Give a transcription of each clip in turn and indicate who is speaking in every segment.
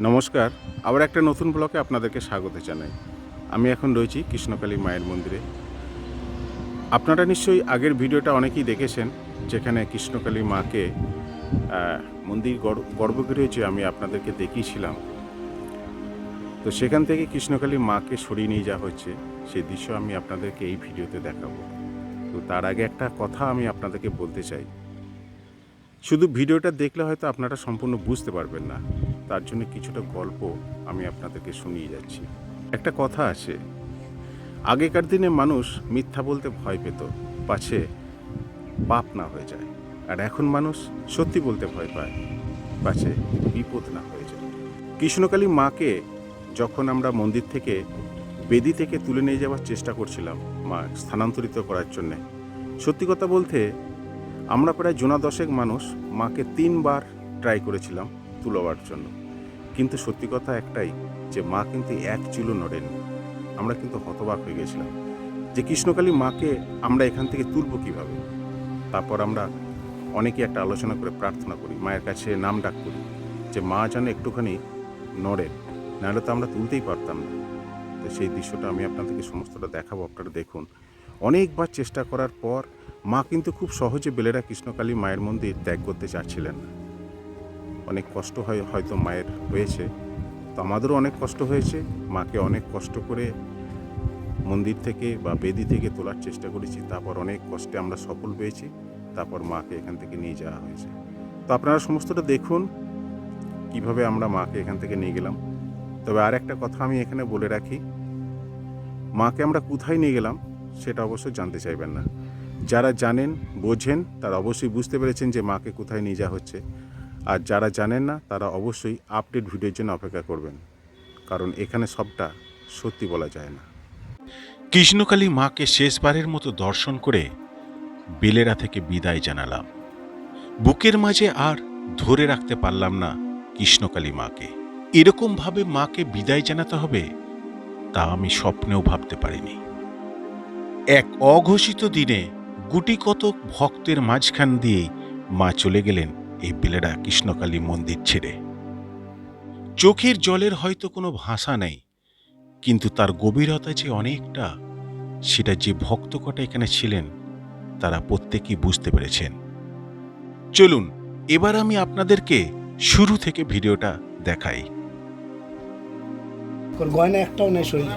Speaker 1: নমস্কার, আবার একটা নতুন ব্লকে আপনাদেরকে স্বাগত জানাই। আমি এখন রয়েছি কৃষ্ণকালী মায়ের মন্দিরে। আপনারা নিশ্চয়ই আগের ভিডিওটা অনেকেই দেখেছেন, যেখানে কৃষ্ণকালী মাকে মন্দির গর্ভ- গর্ভগৃহে হয়েছে আমি আপনাদেরকে দেখিয়েছিলাম। তো সেখান থেকে কৃষ্ণকালী মাকে সরিয়ে নিয়ে যাওয়া হচ্ছে। সেই দৃশ্য আমি আপনাদেরকে এই ভিডিওতে দেখাবো। তো তার আগে একটা কথা আমি আপনাদেরকে বলতে চাই। শুধু ভিডিওটা দেখলে হয়তো আপনারা সম্পূর্ণ বুঝতে পারবেন না। তার জন্য কিছুটা গল্প আমি আপনাদেরকে শুনিয়ে যাচ্ছি। একটা কথা আছে। আগেকার দিনে মানুষ মিথ্যা বলতে ভয় পেত, পাছে পাপ না হয়ে যায়। আর এখন মানুষ সত্যি বলতে ভয় পায়, পাছে বিপদ না হয়ে যায়। কৃষ্ণকালী মাকে যখন আমরা মন্দির থেকে, বেদি থেকে তুলে নিয়ে যাওয়ার চেষ্টা করছিলাম, মা স্থানান্তরিত করার জন্যে, সত্যি কথা বলতে আমরা প্রায় জোনা দশেক মানুষ মাকে তিনবার ট্রাই করেছিলাম তুলবার জন্য। কিন্তু সত্যি কথা একটাই, যে মা কিন্তু এক চুলো নড়েননি আমরা কিন্তু হতবাক হয়ে গেছিলাম যে কৃষ্ণকালী মাকে আমরা এখান থেকে তুলব কীভাবে? তারপর আমরা অনেকে একটা আলোচনা করে প্রার্থনা করি, মায়ের কাছে নাম ডাক করি, যে মা যেন একটুখানি নড়েন, নাহলে তো আমরা তুলতেই পারতাম না। তো সেই দৃশ্যটা আমি আপনাদেরকে সমস্তটা দেখাবো, আপনারা দেখুন। অনেকবার চেষ্টা করার পর মা কিন্তু খুব সহজে বেলেরা কৃষ্ণকালী মায়ের মন্দির ত্যাগ করতে চাচ্ছিলেন। না অনেক কষ্ট হয়, হয়তো মায়ের হয়েছে। তো আমাদেরও অনেক কষ্ট হয়েছে। মাকে অনেক কষ্ট করে মন্দির থেকে বা বেদি থেকে তোলার চেষ্টা করেছি। তারপর অনেক কষ্টে আমরা সফল পেয়েছি তারপর মাকে এখান থেকে নিয়ে যাওয়া হয়েছে। তো আপনারা সমস্তটা দেখুন, কীভাবে আমরা মাকে এখান থেকে নিয়ে গেলাম। তবে আর একটা কথা আমি এখানে বলে রাখি, মাকে আমরা কোথায় নিয়ে গেলাম? সেটা অবশ্যই জানতে চাইবেন না। যারা জানেন, বোঝেন, তারা অবশ্যই বুঝতে পেরেছেন যে মাকে কোথায় নিয়ে যাওয়া হচ্ছে। আর যারা জানেন না, তারা অবশ্যই আপডেট ভিডিওর জন্য অপেক্ষা করবেন। কারণ এখানে সবটা সত্যি বলা যায় না। কৃষ্ণকালী মাকে শেষবারের মতো দর্শন করে বেলেরা থেকে বিদায় জানালাম। বুকের মাঝে আর ধরে রাখতে পারলাম না কৃষ্ণকালী মাকে। এরকমভাবে মাকে বিদায় জানাতে হবে তা আমি স্বপ্নেও ভাবতে পারিনি। এক অঘোষিত দিনে গুটি কতক ভক্তের মাঝখান দিয়েই মা চলে গেলেন এই বেলেরা কৃষ্ণকালী মন্দির ছেড়ে। চোখের জলের হয়তো কোনো ভাষা নেই, কিন্তু তার গভীরতা যে অনেকটা, সেটা যে ভক্ত কটা এখানে ছিলেন, তারা প্রত্যেকেই বুঝতে পেরেছেন। চলুন, এবার আমি আপনাদেরকে শুরু থেকে ভিডিওটা দেখাই।
Speaker 2: গয়না একটাও নেই শরীরে।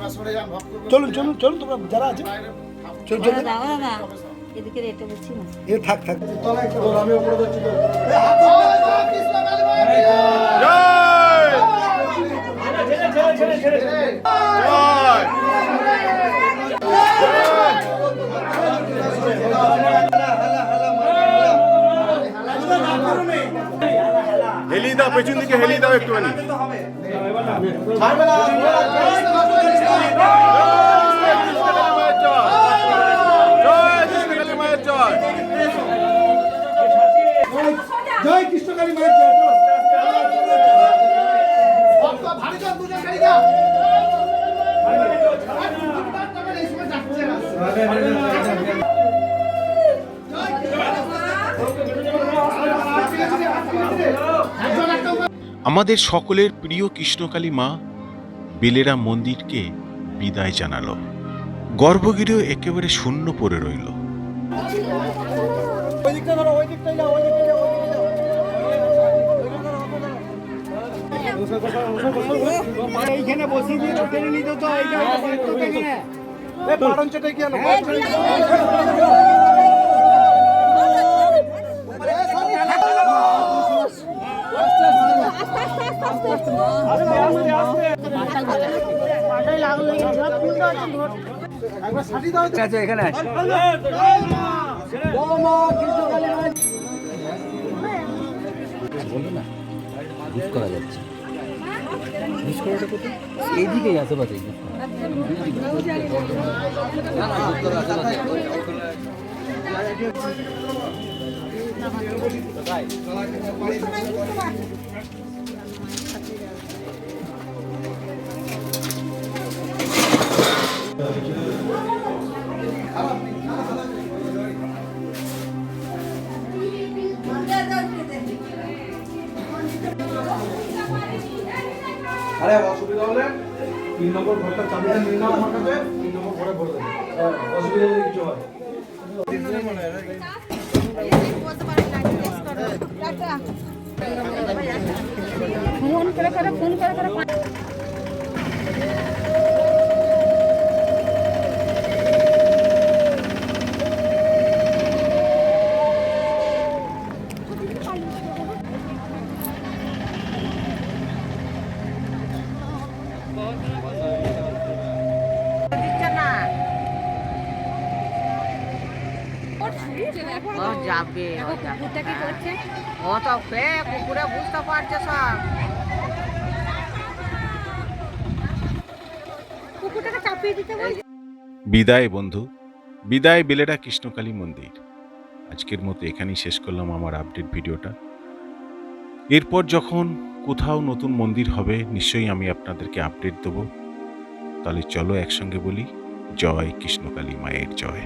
Speaker 2: চলুন চলুন চলুন, তোমরা যারা আছে।
Speaker 3: এদিকে রেটে না।
Speaker 2: এ থাক থাক।
Speaker 1: হেলিয়ে দাও পেছন দিকে হেলিয়ে দাও একটুখানি।
Speaker 2: মায়ের জয় চলো।
Speaker 1: আমাদের সকলের প্রিয় কৃষ্ণকালী মা বেলেরা মন্দিরকে বিদায় জানালো। গর্ভগৃহ একেবারে শূন্য পড়ে রইল।
Speaker 2: ওই দিকটা ধরো ওই দিকটাই ওই দিকটাই এইখানে বসিয়ে দিয়ে তো টেনে নিতে তো এইখানে তো টেনে নে। এ বারণ চেটে কি আনো একবার সাথী দাও।
Speaker 4: আছে এখানে আছে কোথায় এইদিকেই আশেপাশে। বুক
Speaker 2: আরে অসুবিধা হলে তিন নম্বর ঘরটা চাবিটা নিয়ে নাও আমার কাছে, তিন নম্বর ঘরে ভরে দেবো অসুবিধা যদি কিছু হয়
Speaker 3: ফোন করে করে, ফোন করে করে
Speaker 5: ও যাবে ও তো পে কুকুরে বুঝতে পারছে সব।
Speaker 3: কুকুরটাকে চাপিয়ে দিতে বল।
Speaker 1: বিদায় বন্ধু বিদায় বেলেরা কৃষ্ণকালী মন্দির। আজকের মতো এখানেই শেষ করলাম আমার আপডেট ভিডিওটা। এরপর যখন কোথাও নতুন মন্দির হবে নিশ্চয়ই আমি আপনাদেরকে আপডেট দেবো। তাহলে চলো একসঙ্গে বলি জয় কৃষ্ণকালী মায়ের জয়।